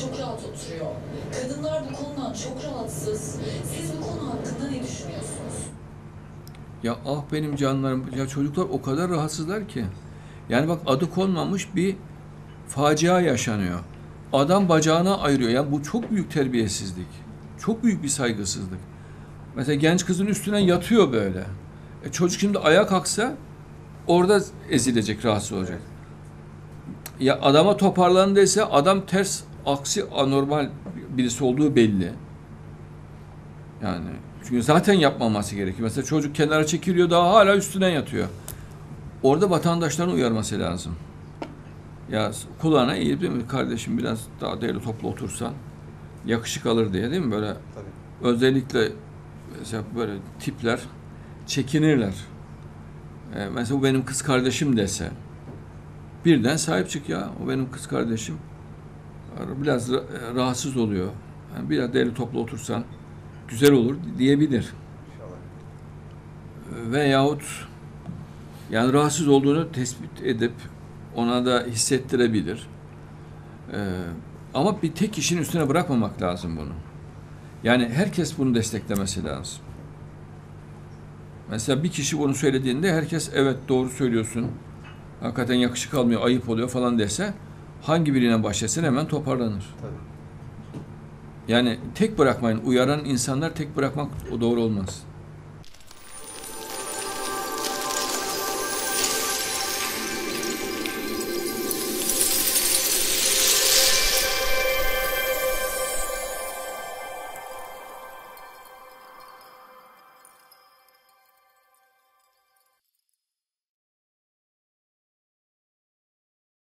çok rahat oturuyor. Kadınlar bu konudan çok rahatsız. Siz bu konu hakkında ne düşünüyorsunuz? Ya ah benim canlarım. Ya çocuklar o kadar rahatsızlar ki. Yani bak adı konmamış bir facia yaşanıyor. Adam bacağına ayırıyor. Ya bu çok büyük terbiyesizlik. Çok büyük bir saygısızlık. Mesela genç kızın üstüne yatıyor böyle. E çocuk şimdi ayağa kalksa orada ezilecek, rahatsız olacak. Ya adama toparlan adam ters, aksi anormal birisi olduğu belli. Yani çünkü zaten yapmaması gerekiyor. Mesela çocuk kenara çekiliyor daha hala üstüne yatıyor. Orada vatandaşların uyarması lazım. Ya kulağına eğilip değil mi kardeşim biraz daha değerli toplu otursan yakışık alır diye değil mi böyle Tabii. özellikle mesela böyle tipler çekinirler. Ee, mesela bu benim kız kardeşim dese birden sahip çık ya o benim kız kardeşim biraz ra- rahatsız oluyor. Yani biraz değerli toplu otursan güzel olur diyebilir. İnşallah. Veyahut yani rahatsız olduğunu tespit edip ona da hissettirebilir. Ee, ama bir tek kişinin üstüne bırakmamak lazım bunu. Yani herkes bunu desteklemesi lazım. Mesela bir kişi bunu söylediğinde herkes evet doğru söylüyorsun. Hakikaten yakışık almıyor, ayıp oluyor falan dese hangi birine başlasın hemen toparlanır. Tabii. Yani tek bırakmayın. Uyaran insanlar tek bırakmak o doğru olmaz.